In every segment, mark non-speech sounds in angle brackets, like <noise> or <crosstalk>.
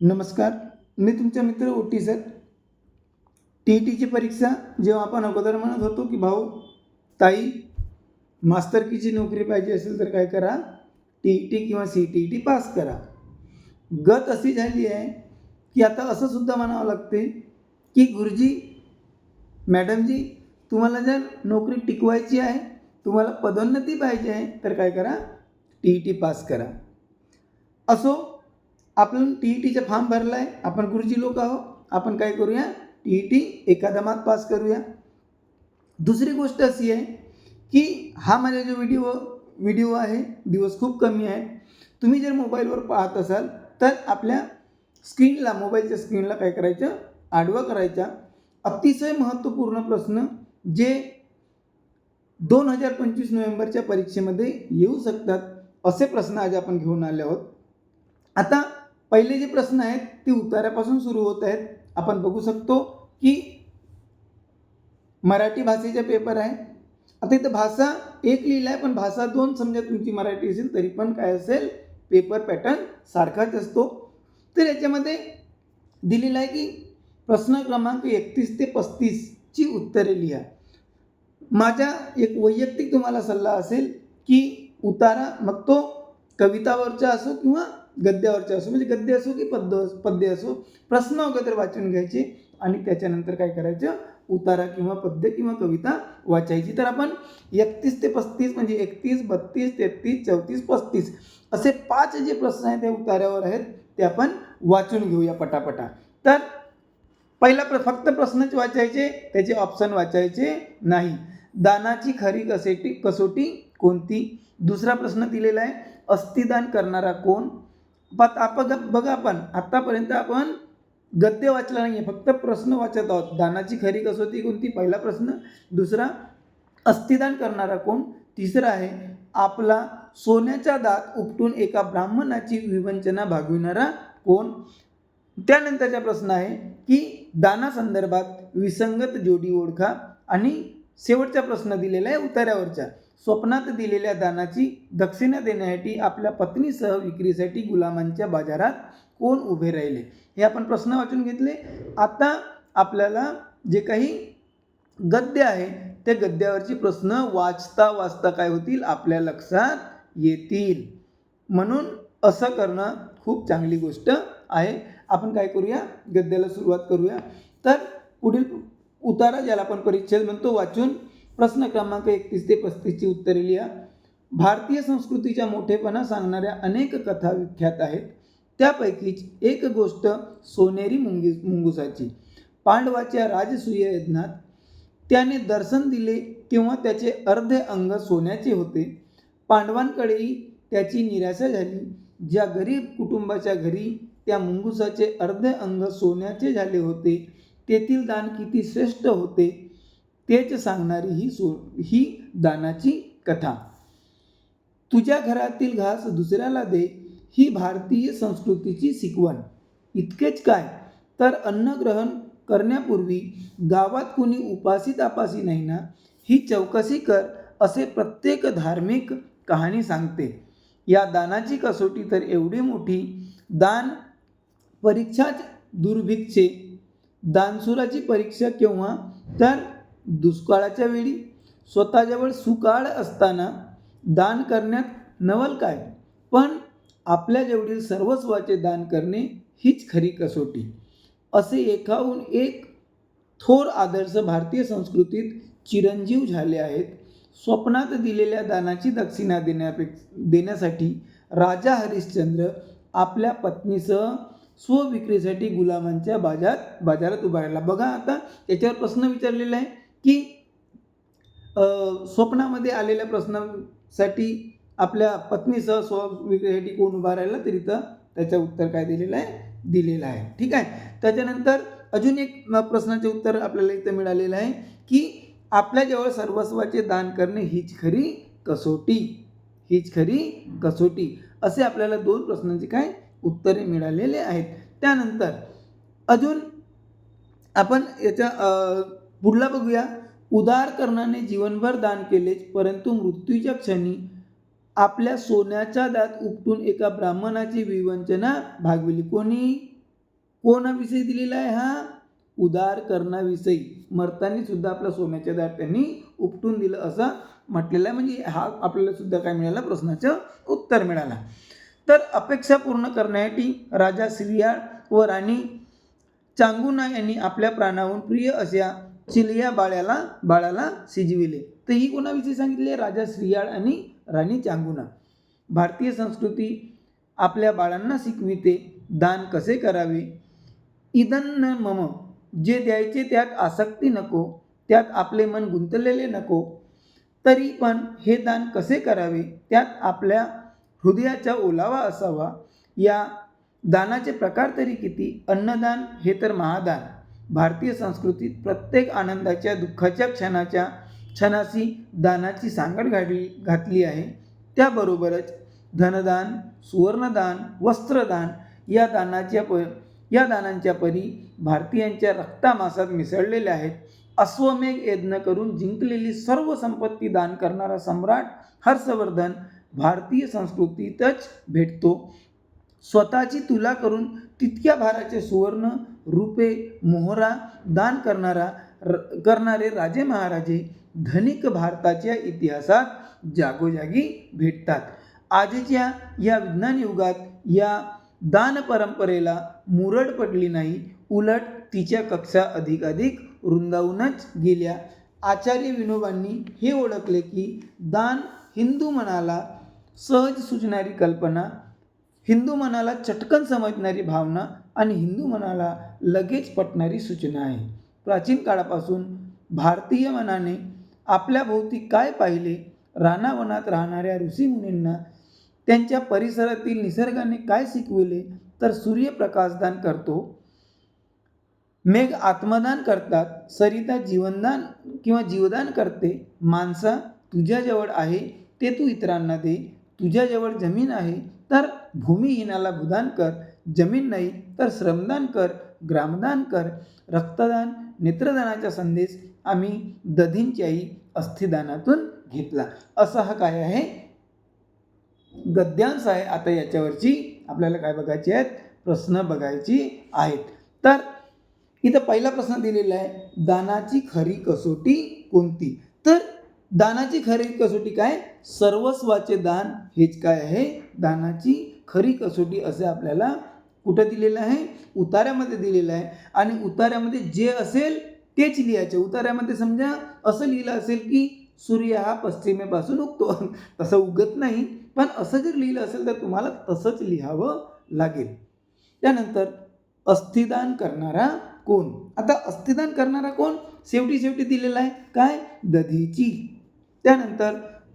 नमस्कार मी तुमचा मित्र ओटी सर. टी ई टीची परीक्षा जेव्हा आपण अगोदर म्हणत होतो की भाऊ ताई मास्तरकीची नोकरी पाहिजे असेल तर काय करा? टी ई टी किंवा C T E T pass करा. गत अशी झाली आहे की आता असं सुद्धा म्हणावं लागते की गुरुजी मॅडमजी तुम्हाला जर नोकरी टिकवायची आहे तुम्हाला पदोन्नती पाहिजे आहे तर काय करा? टी ई टी पास करा. असो आपण टी ई टीचा फॉर्म भरला आहे आपण गुरुजी लोक आहो आपण काय करूया? टी ई टी एका दमात पास करूया. दुसरी गोष्ट अशी आहे की हा माझा जो व्हिडिओ व्हिडिओ आहे दिवस खूप कमी आहे. तुम्ही जर मोबाईलवर पाहत असाल तर आपल्या स्क्रीनला मोबाईलच्या स्क्रीनला काय करायचं? आडवा करायचा. अतिशय महत्त्वपूर्ण प्रश्न जे दोन हजार पंचवीस नोव्हेंबरच्या परीक्षेमध्ये येऊ शकतात असे प्रश्न आज आपण घेऊन आले आहोत. आता पहिले जे प्रश्न आहेत ते उतारापासून सुरू होत आहेत. आपण बघू शकतो की मराठी भाषेचा पेपर आहे. आता इथं भाषा एक लिहिला आहे पण भाषा दोन समजा तुमची मराठी असेल तरी पण काय असेल? पेपर पॅटर्न सारखाच असतो. तर याच्यामध्ये दिलेला आहे की प्रश्न क्रमांक एकतीस ते पस्तीसची उत्तरे लिहा. माझा एक वैयक्तिक तुम्हाला सल्ला असेल की उतारा मग तो कवितावरचा असो किंवा गद्यावरचे असो म्हणजे गद्य असो की पद्य पद्य असो प्रश्न अगोदर वाचून घ्यायचे आणि त्याच्यानंतर काय करायचं? उतारा किंवा पद्य किंवा कविता वाचायची. तर आपण एकतीस ते पस्तीस म्हणजे एकतीस बत्तीस तेहतीस चौतीस पस्तीस असे पाच जे प्रश्न आहेत ते उतार्यावर आहेत ते आपण वाचून घेऊया पटापटा. तर पहिला प्र फक्त प्रश्नच वाचायचे त्याचे ऑप्शन वाचायचे नाही. दानाची खरी कसोटी कसोटी कोणती? दुसरा प्रश्न दिलेला आहे अस्थिदान करणारा कोण? पात आपण बघा आपण आत्तापर्यंत आपण गद्य वाचला नाही आहे फक्त प्रश्न वाचत आहोत. दानाची खरी कसोटी कोणती? पहिला प्रश्न. दुसरा अस्थिदान करणारा कोण? तिसरा आहे आपला सोन्याचा दात उपटून एका ब्राह्मणाची विवंचना भागविणारा कोण? त्यानंतरचा प्रश्न आहे की दानासंदर्भात विसंगत जोडी ओळखा. आणि शेवटचा प्रश्न दिलेला आहे उतार्यावरचा. स्वप्नात दिलेल्या दानाची दक्षिणा देण्यासाठी आपल्या पत्नीसह विक्रीसाठी गुलामांच्या बाजारात कोण उभे राहिले? हे आपण प्रश्न वाचून घेतले. आता आपल्याला जे काही गद्य आहे त्या गद्यावरचे प्रश्न वाचता वाचता काय होतील? आपल्या लक्षात येतील. म्हणून असं करणं खूप चांगली गोष्ट आहे. आपण काय करूया? गद्याला सुरुवात करूया. तर पुढील उतारा ज्याला आपण परिच्छेद म्हणतो वाचून प्रश्न क्रमांक एकतीस ते पस्तीसची उत्तरे लिहा. भारतीय संस्कृतीच्या मोठेपणा सांगणाऱ्या अनेक कथा विख्यात आहेत. त्यापैकीच एक गोष्ट सोनेरी मुंगी मुंगुसाची. पांडवाच्या राजसूय यज्ञात त्याने दर्शन दिले तेव्हा त्याचे अर्धे अंग सोन्याचे होते. पांडवांकडेही त्याची निराशा झाली. ज्या गरीब कुटुंबाच्या घरी त्या मुंगुसाचे अर्धे अंग सोन्याचे झाले होते तेथील दान किती श्रेष्ठ होते तेच सांगणारी ही सो ही दानाची कथा. तुझ्या घरातील घास दुसऱ्याला दे ही भारतीय संस्कृतीची शिकवण. इतकेच काय? तर अन्नग्रहण करण्यापूर्वी गावात कुणी उपासी तापासी नाही ना? ही चौकशी कर असे प्रत्येक धार्मिक कहाणी सांगते. या दानाची कसोटी तर एवढी मोठी दान परीक्षाच दुर्भिक्षे. दानसुराची परीक्षा केव्हा? तर दुष्काळाच्या वेळी स्वतःजवळ सुकाळ असताना दान करण्यात नवल काय? पण आपल्याजवळील सर्वस्वाचे दान करणे हीच खरी कसोटी. असे एकाहून एक थोर आदर्श भारतीय संस्कृतीत चिरंजीव झाले आहेत. स्वप्नात दिलेल्या दानाची दक्षिणा देण्यापेक्ष देण्यासाठी राजा हरिश्चंद्र आपल्या पत्नीसह स्वविक्रीसाठी गुलामांच्या बाजारात बाजारात उभारला. बघा आता त्याच्यावर प्रश्न विचारलेला आहे. की स्वप्नामध्ये आलेल्या प्रश्नांसाठी आपल्या पत्नीसह स्वविक्रीसाठी कोण उभा राहिला तर इथं त्याचं उत्तर काय दिलेलं आहे? दिलेलं आहे. ठीक आहे? त्याच्यानंतर अजून एक प्रश्नाचे उत्तर आपल्याला इथं मिळालेलं आहे की आपल्याजवळ सर्वस्वाचे दान करणे हीच खरी कसोटी. हीच खरी कसोटी. असे आपल्याला दोन प्रश्नांचे काय उत्तरे मिळालेले आहेत. त्यानंतर अजून आपण याच्या पुढला बघूया. उदार कर्णाने जीवनभर दान केलेच परंतु मृत्यूच्या क्षणी आपल्या सोन्याच्या दात उपटून एका ब्राह्मणाची विवंचना भागविली. कोणी? कोणाविषयी दिलेला आहे हा? उदार करणाविषयी. मरतानी सुद्धा आपल्या सोन्याच्या दात त्यांनी उपटून दिलं असं म्हटलेलं आहे. म्हणजे हा आपल्याला सुद्धा काय मिळाला? प्रश्नाचं उत्तर मिळाला. तर अपेक्षा पूर्ण करण्यासाठी राजा श्रीयाळ व राणी चांगुना यांनी आपल्या प्राणाहून प्रिय अशा चिलिया बाळ्याला बाळाला शिजविले. तर ही कोणाविषयी सांगितली आहे? राजा श्रीयाळ आणि राणी चांगुना. भारतीय संस्कृती आपल्या बाळांना शिकविते. दान कसे करावे? इदन मम. जे द्यायचे त्यात आसक्ती नको. त्यात आपले मन गुंतलेले नको. तरी पण हे दान कसे करावे? त्यात आपल्या हृदयाचा ओलावा असावा. या दानाचे प्रकार तरी किती? अन्नदान हे तर महादान. भारतीय संस्कृतीत प्रत्येक आनंदाच्या दुःखाच्या क्षणाच्या क्षणाशी दानाची सांगड घातली घातली आहे. त्याबरोबरच धनदान सुवर्णदान वस्त्रदान या दानाच्या प या दानांच्या परी भारतीयांच्या रक्तामासात मिसळलेल्या आहेत. अश्वमेघ यज्ञ करून जिंकलेली सर्व संपत्ती दान करणारा सम्राट हर्षवर्धन भारतीय संस्कृतीतच भेटतो. स्वतःची तुला करून तितक्या भाराचे सुवर्ण रुपे मोहरा दान करणारा र करणारे राजे महाराजे धनिक भारताच्या इतिहासात जागोजागी भेटतात. आजच्या या विज्ञान युगात या दान परंपरेला मुरड पडली नाही उलट तिच्या कक्षा अधिकाधिक रुंदावूनच गेल्या. आचार्य विनोबांनी हे ओळखले की दान हिंदू मनाला सहज सुचणारी कल्पना हिंदू मनाला चटकन समजणारी भावना आणि हिंदू मनाला लगेच पटणारी सूचना आहे. प्राचीन काळापासून भारतीय मनाने आपल्या भोवती काय पाहिले रानावनात राहणाऱ्या ऋषीमुनींना त्यांच्या परिसरातील निसर्गाने काय शिकविले तर सूर्यप्रकाशदान करतो. मेघ आत्मदान करतात सरिता जीवनदान किंवा जीवदान करते. माणसा तुझ्याजवळ आहे ते तू इतरांना दे. तुझ्याजवळ जमीन आहे तर भूमिहीनाला भूदान कर जमीन नाही तर श्रमदान कर ग्रामदान कर रक्तदान नेत्रदानाचा संदेश आम्ही दधींच्याही अस्थिदानातून घेतला. असा हा काय आहे? गद्यांश आहे. आता याच्यावरची आपल्याला काय बघायचे आहेत? प्रश्न बघायची आहेत. तर इथं पहिला प्रश्न दिलेला आहे दानाची खरी कसोटी कोणती? दानाची खरी कसोटी काय? सर्वस्वाचे दान हेच काय आहे? दानाची खरी कसोटी असे आपल्याला कुठं दिलेलं आहे? उतार्यामध्ये दिलेलं आहे. आणि उतार्यामध्ये जे असेल तेच लिहायचे. उतार्यामध्ये समजा असं लिहिलं असेल की सूर्य हा पश्चिमेपासून उगतो. <laughs> तसं उगत नाही. पण असं जर लिहिलं असेल तर तुम्हाला तसंच लिहावं लागेल. त्यानंतर अस्थिदान करणारा कोण? आता अस्थिदान करणारा कोण? शेवटी शेवटी दिलेला आहे. काय? दधीची. त्यानंतर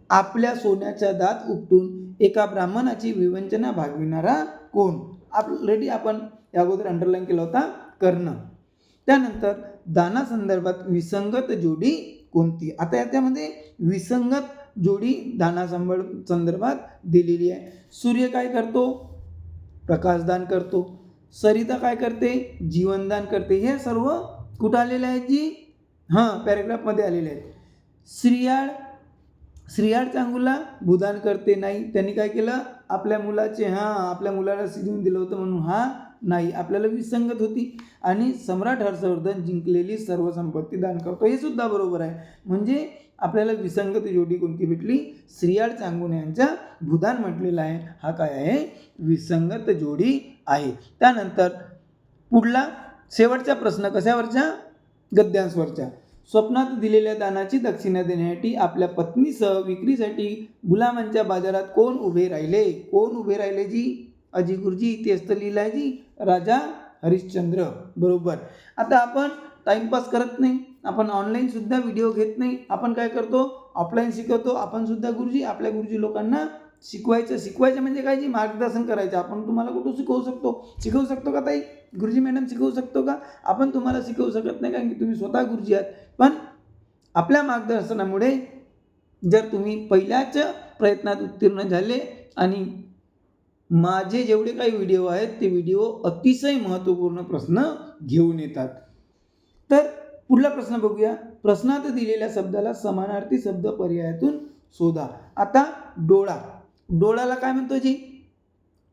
आपल्या सोन्याच्या दात उपटून एका ब्राह्मणाची विवंचना भागविणारा कोण? ऑलरेडी आपण या अगोदर अंडरलाईन केला होता कर्ण. त्यानंतर दानासंदर्भात विसंगत जोडी कोणती? आता याच्यामध्ये विसंगत जोडी दानासंबळ संदर्भात दिलेली आहे. सूर्य काय करतो? प्रकाशदान करतो. सरिता काय करते? जीवनदान करते. हे सर्व कुठं आलेले आहेत जी? हां पॅरेग्राफमध्ये आलेले आहेत. स्त्रियाळ श्रियाळ चांगुला भूदान करते नाही. त्यांनी काय केलं? आपल्या मुलाचे हां आपल्या मुलाला शिजवून दिलं होतं म्हणून हा नाही. आपल्याला विसंगत होती. आणि सम्राट हर्षवर्धन जिंकलेली सर्व संपत्ती दान करतो. हे सुद्धा बरोबर आहे. म्हणजे आपल्याला विसंगत जोडी कोणती भेटली? श्रियाळ चांगून यांचा भूदान म्हटलेला आहे. हा काय आहे? विसंगत जोडी आहे. त्यानंतर पुढला शेवटचा प्रश्न कशावरच्या? गद्यांसवरच्या. स्वप्नात दिलेल्या दानाची दक्षिणा देण्यासाठी आपल्या पत्नीसह विक्रीसाठी गुलामांच्या बाजारात कोण उभे राहिले? कोण उभे राहिले जी? अजी गुरुजी तेच तर लिहिलं आहे जी राजा हरिश्चंद्र. बरोबर. आता आपण टाईमपास करत नाही. आपण ऑनलाईन सुद्धा व्हिडिओ घेत नाही. आपण काय करतो? ऑफलाईन शिकवतो. आपण सुद्धा गुरुजी आपल्या गुरुजी लोकांना शिकवायचं. शिकवायचं म्हणजे काय? जी मार्गदर्शन करायचं. आपण तुम्हाला कुठं शिकवू शकतो? शिकवू शकतो का ताई? गुरुजी मॅडम शिकवू शकतो का? आपण तुम्हाला शिकवू शकत नाही कारण की तुम्ही स्वतः गुरुजी आहात. पण आपल्या मार्गदर्शनामुळे जर तुम्ही पहिल्याच प्रयत्नात उत्तीर्ण झाले आणि माझे जेवढे काही व्हिडिओ आहेत ते व्हिडिओ अतिशय महत्त्वपूर्ण प्रश्न घेऊन येतात. तर पुढला प्रश्न बघूया. प्रश्नात दिलेल्या शब्दाला समानार्थी शब्द पर्यायातून शोधा. आता डोळा. डोळ्याला काय म्हणतो जी?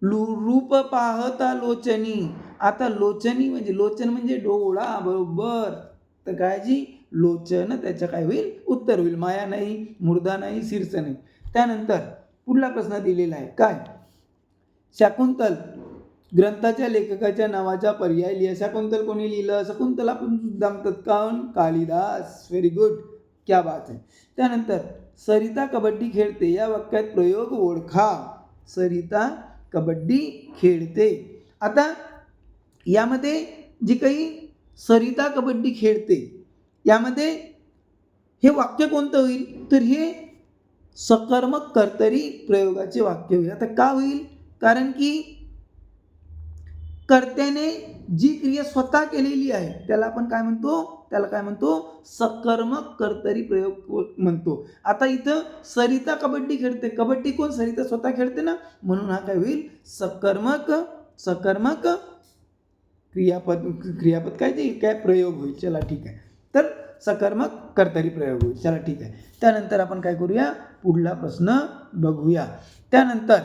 लु रूप पाहता लोचनी. आता लोचनी म्हणजे लोचन म्हणजे डोळा बरोबर. तर काय जी? लोचन त्याच्या काय होईल? उत्तर होईल. माया नाही मुर्दा नाही शीर्ष नाही. त्यानंतर पुढला प्रश्न दिलेला आहे. काय? शाकुंतल ग्रंथाच्या लेखकाच्या नावाचा पर्याय लिहा. शाकुंतल कोणी लिहिलं? शकुंतला पण सुद्धा म्हणतात काऊन कालिदास. व्हेरी गुड क्या बात आहे त्यानंतर सरिता कबड्डी खेळते या वाक्यात प्रयोग ओळखा. सरिता कबड्डी खेळते. आता यामध्ये जी काही सरिता कबड्डी खेळते यामध्ये हे वाक्य कोणतं होईल? तर हे सकर्मक कर्तरी प्रयोगाचे वाक्य होईल. आता का होईल? कारण की कर्त्याने जी क्रिया स्वतः केलेली आहे त्याला आपण काय म्हणतो? त्याला काय म्हणतो? सकर्मक कर्तरी प्रयोग म्हणतो. आता इथं सरिता कबड्डी खेळते. कबड्डी कोण? सरिता स्वतः खेळते ना? म्हणून हा काय होईल? सकर्मक सकर्मक क्रियापद क्रियापद काय ते? काय प्रयोग होईल? चला ठीक आहे. तर सकर्मक कर्तरी प्रयोग होईल. चला ठीक आहे. त्यानंतर आपण काय करूया? पुढला प्रश्न बघूया. त्यानंतर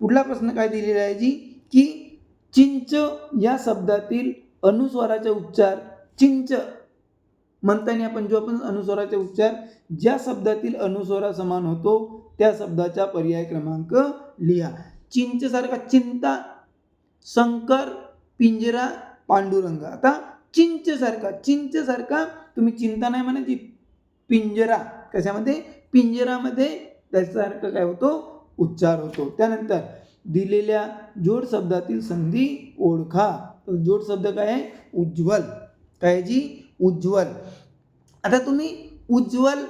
पुढला प्रश्न काय दिलेला आहे जी? की चिंच या शब्दातील अनुस्वाराचा उच्चार चिंच म्हणताना आपण जो आपण अनुस्वाराचे उच्चार ज्या शब्दातील अनुस्वारा समान होतो त्या शब्दाचा पर्याय क्रमांक लिहा. चिंचसारखा चिंता शंकर पिंजरा पांडुरंग. आता चिंचसारखा चिंचसारखा तुम्ही चिंता नाही म्हणायची पिंजरा. कशामध्ये? पिंजरामध्ये त्याच्यासारखं काय होतो? उच्चार होतो. त्यानंतर दिलेल्या जोड शब्दातील संधी ओळखा. तर जोड शब्द काय आहे? उज्ज्वल. काय जी? उज्ज्वल. आता तुम्ही उज्ज्वल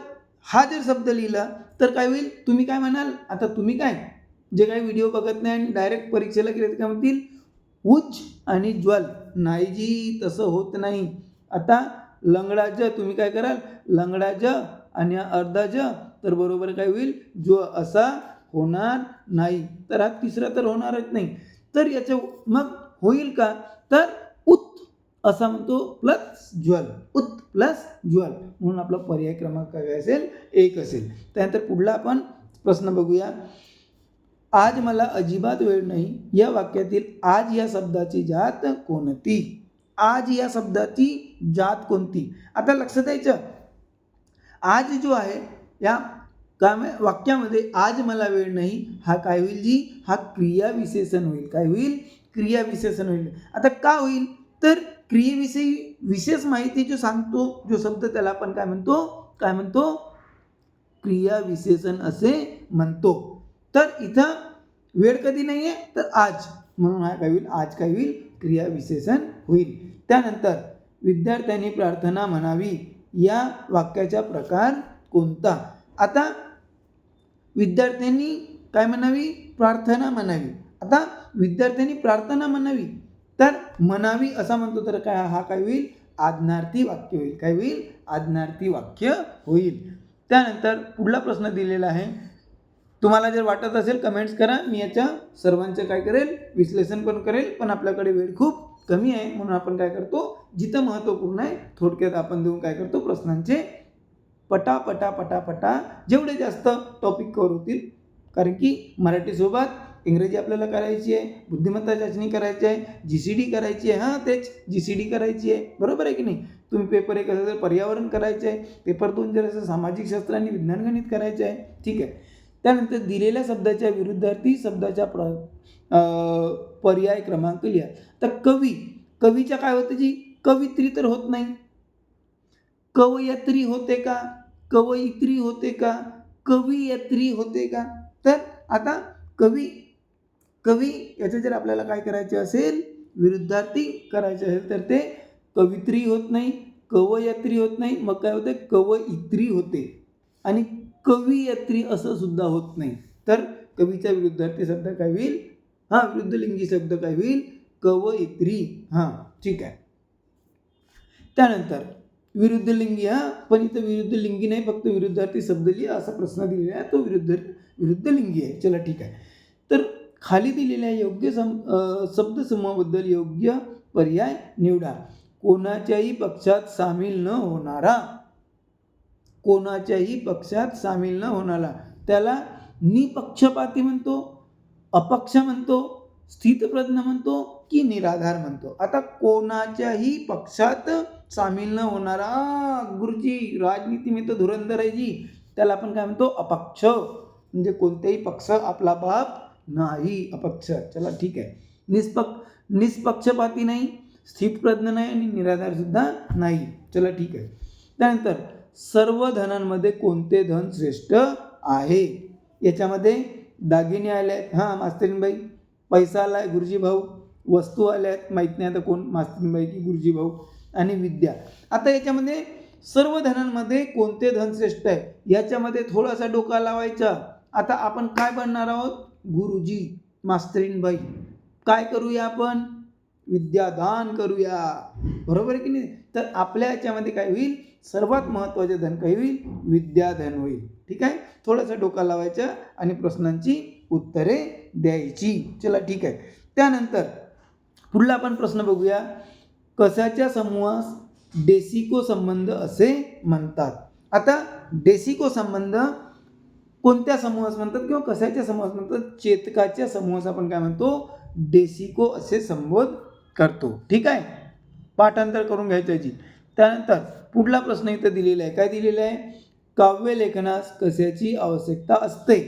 हा जर शब्द लिहिला तर काय होईल? तुम्ही काय म्हणाल? आता तुम्ही काय? जे काही व्हिडिओ बघत नाही आणि डायरेक्ट परीक्षेला गेले तर काय म्हणतील? उच्च आणि ज्वल. नाही जी तसं होत नाही. आता लंगडाज तुम्ही काय कराल? लंगडाज आणि अर्धा ज तर बरोबर काय होईल? जो असा होणार नाही. तर हा तिसरा तर होणारच नाही. तर याचं मग होईल का? तर असं म्हणतो प्लस ज्वल. उत् प्लस ज्वल. म्हणून आपला पर्याय क्रमांक काय असेल? एक असेल. त्यानंतर पुढला आपण प्रश्न बघूया. आज मला अजिबात वेळ नाही. या वाक्यातील आज या शब्दाची जात कोणती? आज या शब्दाची जात कोणती? आता लक्षात द्यायचं आज जो आहे या काम वाक्यामध्ये आज मला वेळ नाही हा काय होईल जी? हा क्रियाविशेषण होईल. काय होईल? क्रियाविशेषण होईल. आता का होईल? तर क्रियेविषयी विशेष माहिती जो सांगतो जो शब्द त्याला आपण काय म्हणतो? काय म्हणतो? क्रियाविशेषण असे म्हणतो. तर इथं वेळ कधी नाही आहे तर आज. म्हणून हा काय होईल? आज काय होईल? क्रियाविशेषण होईल. त्यानंतर विद्यार्थ्यांनी प्रार्थना म्हणावी. या वाक्याचा प्रकार कोणता? आता विद्यार्थ्यांनी काय म्हणावी? प्रार्थना म्हणावी. आता विद्यार्थ्यांनी प्रार्थना म्हणावी. तर म्हणावी असा म्हणतो तर काय हा काय होईल? आज्ञार्थी वाक्य होईल. काय होईल? आज्ञार्थी वाक्य होईल. त्यानंतर पुढला प्रश्न दिलेला आहे. तुम्हाला जर वाटत असेल कमेंट्स करा. मी याच्या सर्वांचं काय करेल? विश्लेषण पण करेल. पण आपल्याकडे वेळ खूप कमी आहे. म्हणून आपण काय करतो? जिथं महत्त्वपूर्ण आहे थोडक्यात आपण देऊन काय करतो? प्रश्नांचे पटा पटा पटा पटा जेवढे जास्त टॉपिक कवर होतील. कारण की मराठीसोबत इंग्रजी आपल्याला करायची आहे बुद्धिमत्ता चाचणी करायची आहे जी सी डी करायची आहे हां तेच जी सी डी करायची आहे. बरोबर आहे की नाही? तुम्ही पेपर एक असेल तर पर्यावरण करायचं आहे पेपर दोन जर असं सामाजिक शास्त्र आणि विज्ञान गणित करायचं आहे ठीक आहे. त्यानंतर दिलेल्या शब्दाच्या विरुद्धार्थी शब्दाच्या प्र पर्याय क्रमांक लिहा. तर कवी कवीच्या काय होतं जी? कवित्री तर होत नाही. कवयत्री होते का? कवयित्री होते का? कवियत्री होते का? तर आता कवी कवी याचं जर आपल्याला काय करायचे असेल विरुद्धार्थी करायचे असेल तर ते कवित्री होत नाही कवयत्री होत नाही. मग काय होते? कवयित्री होते. आणि कवियत्री असं सुद्धा होत नाही. तर कवीच्या विरुद्धार्थी शब्द काय होईल? हां विरुद्धलिंगी शब्द काय होईल? कवयित्री. हां ठीक आहे. त्यानंतर विरुद्धलिंगी हां पण इथं विरुद्धलिंगी नाही फक्त विरुद्धार्थी शब्द लिहा असा प्रश्न दिलेला आहे. तो विरुद्ध विरुद्धलिंगी आहे. चला ठीक आहे. तर खाली दिलेल्या योग्य सम शब्दसमूहाबद्दल योग्य पर्याय निवडा. कोणाच्याही पक्षात सामील न होणारा कोणाच्याही पक्षात सामील न होणारा त्याला निपक्षपाती म्हणतो अपक्ष म्हणतो स्थितप्रज्ञ म्हणतो की निराधार म्हणतो. आता कोणाच्याही पक्षात सामील न होणारा गुरुजी राजनीती मी तर धुरंधर आहे जी त्याला आपण काय म्हणतो? अपक्ष. म्हणजे कोणत्याही पक्ष आपला बाप नाही अपक्ष. चला ठीक आहे. निष्पक्ष निष्पक्षपाती नाही स्थितप्रज्ञ नाही आणि निराधारसुद्धा नाही. चला ठीक आहे. त्यानंतर सर्व धनांमध्ये कोणते धन श्रेष्ठ आहे? याच्यामध्ये दागिने आले आहेत. हां मास्तरीनबाई. पैसा आला आहे गुरुजी भाऊ वस्तू आल्या आहेत. माहीत नाही आता कोण मास्तरीनबाई की गुरुजी भाऊ आणि विद्या. आता याच्यामध्ये सर्व धनांमध्ये कोणते धन श्रेष्ठ आहे? याच्यामध्ये थोडासा डोका लावायचा. आता आपण काय बनणार आहोत? गुरुजी मास्तरीनबाई. काय करूया आपण? विद्यादान करूया. बरोबर आहे की नाही? तर आपल्या याच्यामध्ये काय होईल? सर्वात महत्त्वाचे धन काय होईल? विद्याधन होईल. ठीक आहे? थोडंसं डोका लावायचं आणि प्रश्नांची उत्तरे द्यायची. चला ठीक आहे. त्यानंतर पुढला आपण प्रश्न बघूया. कशाच्या समूहास डेसिको संबंध असे म्हणतात? आता डेसिको संबंध कोणत्या समूहास म्हणतात किंवा कशाच्या समूहास म्हणतात? चेतकाच्या समूहास आपण काय म्हणतो? डेसिको असे संबोध करतो. ठीक आहे? पाठांतर करून घ्यायचं याची त्यानंतर पुढला प्रश्न इथं दिलेला आहे. काय दिलेला आहे? काव्यलेखनास कशाची आवश्यकता असते?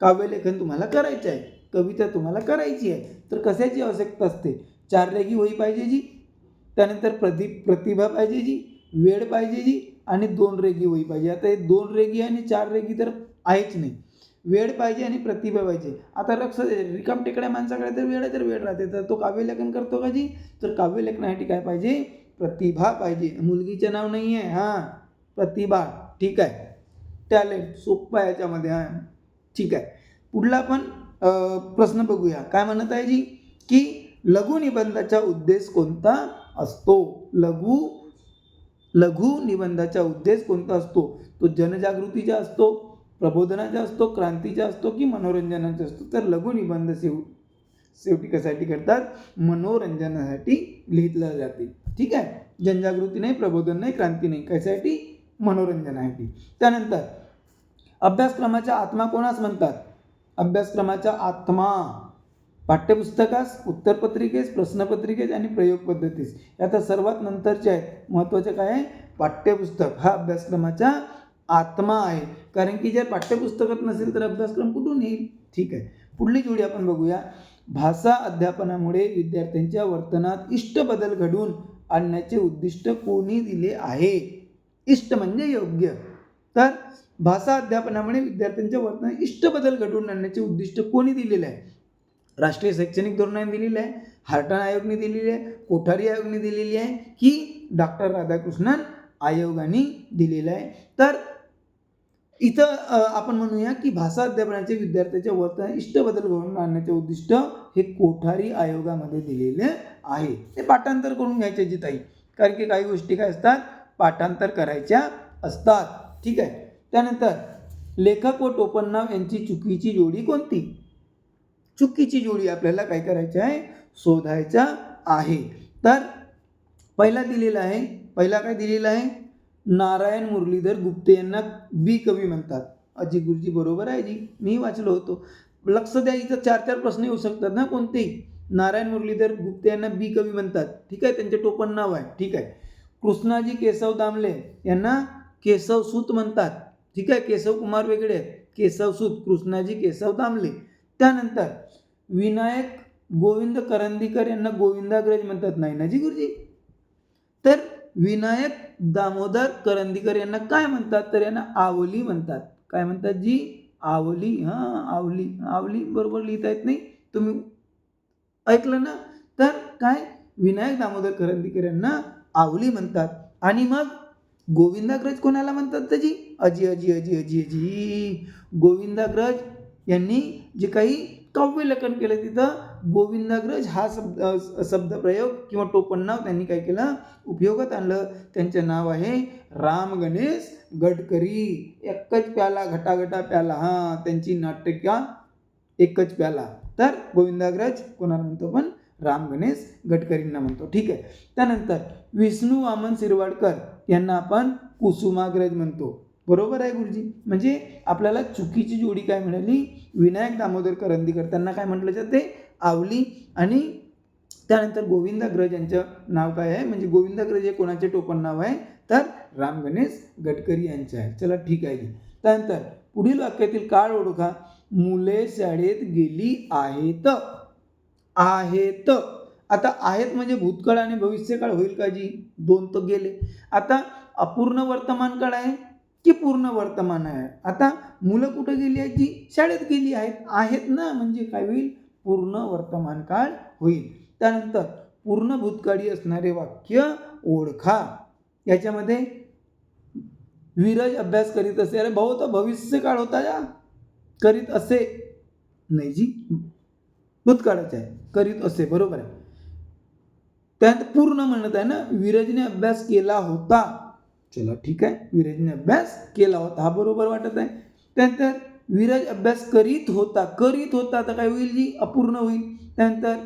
काव्यलेखन तुम्हाला करायचं आहे. कविता तुम्हाला करायची आहे. तर कशाची आवश्यकता असते? चार रेगी होई पाहिजे जी. त्यानंतर प्रदीप प्रतिभा पाहिजे जी. वेळ पाहिजे जी आणि दोन रेगी होई पाहिजे. आता हे दोन रेगी आणि चार रेगी तर आहेच नाही. वेळ पाहिजे आणि प्रतिभा पाहिजे. आता लक्ष रिकाम टेकड्या माणसाकडे तर वेळ तर वेळ राहते. तर तो काव्यलेखन करतो का जी? तर काव्यलेखनासाठी काय पाहिजे? प्रतिभा पाहिजे. मुलगीचं नाव नाही आहे. हां प्रतिभा. ठीक आहे. टॅलेंट सोप्पा आहे याच्यामध्ये. हां ठीक आहे. पुढला आपण प्रश्न बघूया. काय म्हणत आहे जी? की लघुनिबंधाचा उद्देश कोणता असतो? लघु लघु निबंधाचा उद्देश कोणता असतो? तो जनजागृतीचा असतो प्रबोधनाचा असतो क्रांतीचा असतो की मनोरंजनाचा असतो? तर लघु निबंध शेव शेवटी कशासाठी करतात? मनोरंजनासाठी लिहितलं जाते. ठीक आहे? जनजागृती नाही प्रबोधन नाही क्रांती नाही. कशासाठी? मनोरंजनासाठी. त्यानंतर अभ्यासक्रमाचा आत्मा कोणास म्हणतात? अभ्यासक्रमाचा आत्मा. पाठ्यपुस्तकास उत्तरपत्रिकेस प्रश्नपत्रिकेस आणि प्रयोग पद्धतीस आता सर्वात नंतरचे आहेत महत्त्वाचे काय आहे? पाठ्यपुस्तक. हा अभ्यासक्रमाचा आत्मा आहे. कारण की जर पाठ्यपुस्तकात नसेल तर अभ्यासक्रम कुठून येईल? ठीक आहे. पुढली जोडी आपण बघूया. भाषा अध्यापनामुळे विद्यार्थ्यांच्या वर्तनात इष्ट बदल घडवून आणण्याचे उद्दिष्ट कोणी दिले आहे? इष्ट म्हणजे योग्य. तर भाषा अध्यापनामुळे विद्यार्थ्यांच्या वर्तनात इष्ट बदल घडवून आणण्याचे उद्दिष्ट कोणी दिलेले आहे? राष्ट्रीय शैक्षणिक धोरणाने दिलेलं आहे हार्टन आयोगने दिलेली आहे कोठारी आयोगने दिलेली आहे की डॉक्टर राधाकृष्णन आयोगाने दिलेलं आहे. तर इथं आपण म्हणूया की भाषा अध्यापनाचे विद्यार्थ्याच्या वर्तन इष्ट बदल घडवून आणण्याचे उद्दिष्ट हे कोठारी आयोगामध्ये दिलेले आहे. ते पाठांतर करून घ्यायचे जी ताई. कारण की काही गोष्टी काय असतात पाठांतर करायच्या असतात. ठीक आहे. त्यानंतर लेखक व टोपणनाव यांची चुकीची जोडी कोणती? चुकीची जोडी आपल्याला काय करायची आहे? शोधायचा आहे. तर पहिला दिलेला आहे. पहिला काय दिलेला आहे? नारायण मुरलीधर गुप्ते यांना बी कवी म्हणतात. अजी गुरुजी बरोबर आहे जी? मी वाचलो होतो. लक्ष द्या इथं चार चार प्रश्न येऊ शकतात ना कोणतेही? नारायण मुरलीधर गुप्ते यांना बी कवी म्हणतात. ठीक आहे? त्यांचे टोपण नाव आहे. ठीक आहे? कृष्णाजी केशव दामले यांना केशव सूत म्हणतात. ठीक आहे? केशव कुमार वेगळे आहेत. केशव सूत कृष्णाजी केशव दामले. त्यानंतर विनायक गोविंद करंदीकर यांना गोविंदाग्रज म्हणतात. नाही ना जी गुरुजी. तर विनायक दामोदर करंदीकर यांना काय म्हणतात? तर यांना आवली म्हणतात. काय म्हणतात जी? आवली. हां आवली. आवली बरोबर लिहिता येत नाही. तुम्ही ऐकलं ना? तर काय? विनायक दामोदर करंदीकर यांना आवली म्हणतात. आणि मग गोविंदाग्रज कोणाला म्हणतात त्याची? अजी अजी अजी अजी अजी गोविंदाग्रज यांनी जे काही काव्यलेखन केलं तिथं गोविंदाग्रज हा शब्द शब्दप्रयोग किंवा टोपण नाव त्यांनी काय केलं? उपयोगात आणलं. त्यांचं नाव आहे राम गणेश गडकरी. एकच प्याला घटाघटा प्याला. हां त्यांची नाटका एकच प्याला. तर गोविंदाग्रज कोणाला म्हणतो पण राम गणेश गडकरींना म्हणतो. ठीक आहे. त्यानंतर विष्णू वामन शिरवाडकर यांना आपण कुसुमाग्रज म्हणतो. बरोबर आहे गुरुजी. म्हणजे आपल्याला चुकीची जोडी काय मिळाली? विनायक दामोदर करंदीकर त्यांना काय म्हटलं जाते? आवली आणि त्यानंतर गोविंदाग्रज यांचं नाव काय आहे? म्हणजे गोविंदाग्रज हे कोणाचे टोपण नाव आहे? तर राम गणेश गडकरी यांचे आहे. चला ठीक आहे. की त्यानंतर पुढील वाक्यातील काळ ओळखा. मुले शाळेत गेली आहेत. आहेत. आता आहेत म्हणजे भूतकाळ आणि भविष्यकाळ होईल का जी? दोन तर गेले. आता अपूर्ण वर्तमान काळ आहे. की पूर्ण वर्तमान आहे. आता मुलं कुठं गेली आहेत? जी शाळेत गेली आहेत आहेत ना? म्हणजे काय होईल? पूर्ण वर्तमान काळ होईल. त्यानंतर पूर्ण भूतकाळी असणारे वाक्य ओळखा. याच्यामध्ये विरज अभ्यास करीत असे. अरे भाऊ तर भविष्य काळ होता या. करीत असे. नाही जी भूतकाळाचे आहे. करीत असे बरोबर आहे. त्यानंतर पूर्ण म्हणत आहे ना विरजने अभ्यास केला होता. चला ठीक आहे? विरजने अभ्यास केला होता. हा बरोबर वाटत आहे? त्यानंतर विरज अभ्यास करीत होता. करीत होता तर काय होईल जी? अपूर्ण होईल. त्यानंतर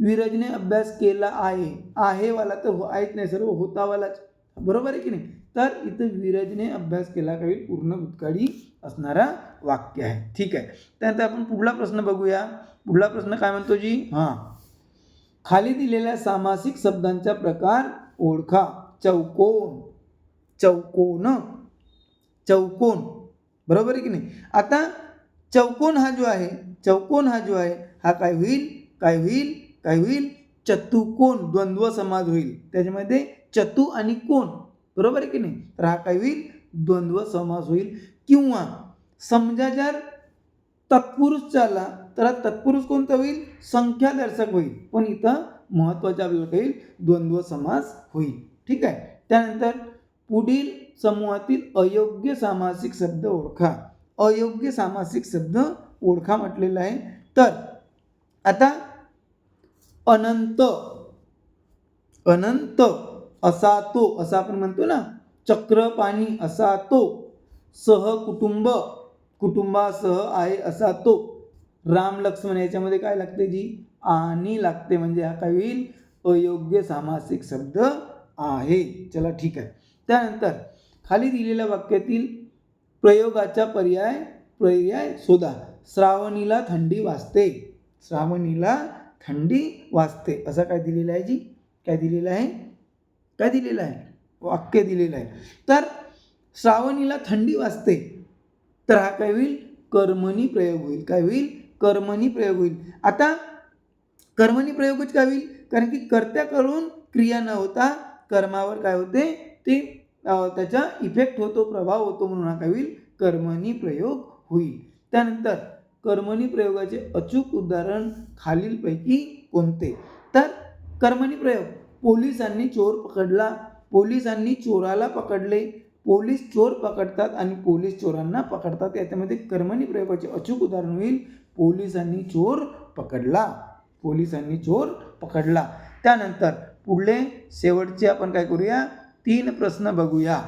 विरजने अभ्यास केला आहे. आहे वाला तर हो- आहेत नाही सर्व होतावालाच. बरोबर आहे की नाही? तर इथं विरजने अभ्यास केला काही पूर्ण भूतकाळी असणारा वाक्य आहे. ठीक आहे. त्यानंतर आपण पुढला प्रश्न बघूया. पुढला प्रश्न काय म्हणतो जी? हां. खाली दिलेल्या सामासिक शब्दांचा प्रकार ओळखा. चौकोन. चौकोन. चौकोन. बरोबर आहे की नाही? आता चौकोन हा जो आहे चौकोन हा जो आहे हा काय होईल? काय होईल? काय होईल? चतुकोन. द्वंद्व समाज होईल. त्याच्यामध्ये चतु आणि कोण. बरोबर आहे की नाही? तर हा काय होईल? द्वंद्व समास होईल. किंवा समजा जर तत्पुरुष चालला तर हा तत्पुरुष कोणता होईल? संख्यादर्शक होईल. पण इथं महत्त्वाचं आपल्याला काही द्वंद्व समास होईल. ठीक आहे? त्यानंतर पुढील समूहातील अयोग्य सामासिक शब्द ओळखा. अयोग्य सामासिक शब्द ओळखा म्हटलेला आहे. तर आता अनंत. अनंत असा तो असा आपण म्हणतो ना चक्रपाणी असा तो सहकुटुंब कुटुंबासह आहे असा तो राम लक्ष्मण याच्यामध्ये काय लागते जी? आणि लागते. म्हणजे हा काय होईल? अयोग्य सामासिक शब्द आहे. चला ठीक आहे. त्यानंतर खाली दिलेल्या वाक्यातील प्रयोगाचा पर्याय पर्याय शोधा. श्रावणीला थंडी वाजते. श्रावणीला थंडी वाजते. असं काय दिलेलं आहे जी? काय दिलेलं आहे? काय दिलेलं आहे? वाक्य दिलेलं आहे. तर श्रावणीला थंडी वाजते. तर हा काय होईल? कर्मणी प्रयोग होईल. काय होईल? कर्मणी प्रयोग होईल. आता कर्मणी प्रयोगच काय होईल? कारण की कर्त्याकडून क्रिया न होता कर्मावर काय होते? ते त्याचा इफेक्ट होतो प्रभाव होतो म्हणून हा काय होईल? कर्मणी प्रयोग होईल. त्यानंतर कर्मणी प्रयोगाचे अचूक उदाहरण खालीलपैकी कोणते? तर कर्मणी प्रयोग पोलिसांनी चोर पकडला पोलिसांनी चोराला पकडले पोलीस चोर पकडतात आणि पोलीस चोरांना पकडतात. याच्यामध्ये कर्मणी प्रयोगाचे अचूक उदाहरण होईल पोलिसांनी चोर पकडला पोलिसांनी चोर पकडला. त्यानंतर पुढले शेवटचे आपण काय करूया? तीन प्रश्न बघूया.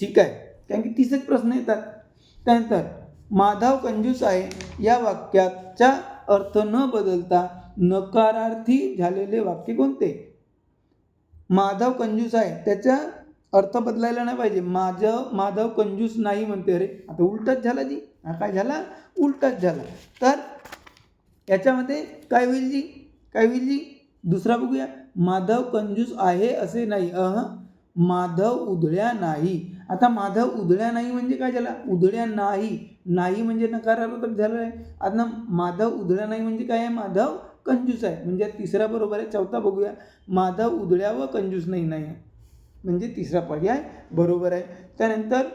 ठीक आहे? कारण की तीसच प्रश्न येतात. त्यानंतर माधव कंजूस आहे या वाक्याचा अर्थ न बदलता नकारार्थी झालेले वाक्य कोणते? माधव कंजूस आहे. त्याचा अर्थ बदलायला नाही पाहिजे. माझं माधव कंजूस नाही म्हणते. अरे आता उलटच झाला जी. हा काय झाला? उलटच झाला. तर याच्यामध्ये काय होईल जी? काय होईल जी? दुसरा बघूया. माधव कंजूस आहे असे नाही. अह. माधव उधळ्या नाही. आता माधव उधळ्या नाही म्हणजे काय झाला? उधळ्या नाही. नाही म्हणजे नकारात्मक झालं आहे आता माधव उधळ्या नाही म्हणजे काय आहे? माधव कंजूस आहे. म्हणजे तिसरा बरोबर आहे. चौथा बघूया. माधव उधळ्या व कंजूस नाही नाही आहे. म्हणजे तिसरा पर्याय बरोबर आहे. त्यानंतर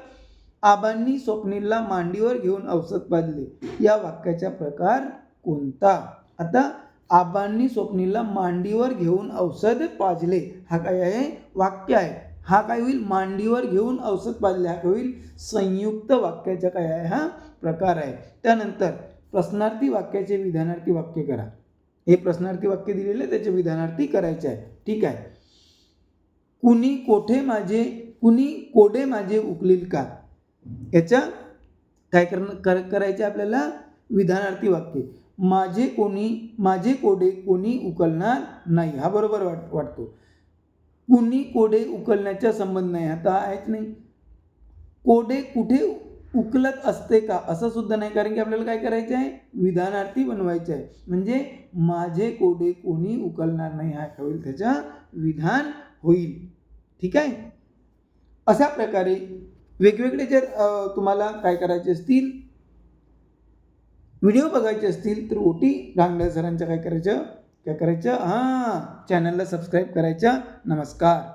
आबांनी स्वप्नीलला मांडीवर घेऊन औषध पाजले या वाक्याचा प्रकार कोणता? आता आबांनी स्वप्नीलला मांडीवर घेऊन औषध पाजले. हा काय आहे? वाक्य आहे. हा काय होईल? मांडीवर घेऊन औषध पाजले हा काय होईल? संयुक्त वाक्याचा काय आहे? हा प्रकार आहे. त्यानंतर प्रश्नार्थी वाक्याचे विधानार्थी वाक्य करा. हे प्रश्नार्थी वाक्य दिलेलं आहे, त्याचे विधानार्थी करायचे आहे ठीक आहे? कुणी कोठे माझे कुणी कोडे माझे उकलील का? याच्या काय करणं कर करायचे आपल्याला? विधानार्थी वाक्य. माझे कोणी माझे कोडे कोणी उकलणार नाही. हा बरोबर वाट वाटतो. कुणी कोडे उकलण्याचा संबंध नाही. आता आहेच नाही. कोडे कुठे उकलत असते का? असं सुद्धा नाही. कारण की आपल्याला काय करायचं आहे? विधानार्थी बनवायचे आहे. म्हणजे माझे कोडे कोणी उकलणार नाही. हा होईल? त्याच्या विधान होईल. ठीक आहे? अशा प्रकारे वेगवेगळे जर तुम्हाला काय करायचे असतील? व्हिडिओ बघायचे असतील तर ओटी रांगड्या सरांच्या काय करायचं? काय करायचं? हां चॅनलला सबस्क्राईब करायचं. नमस्कार.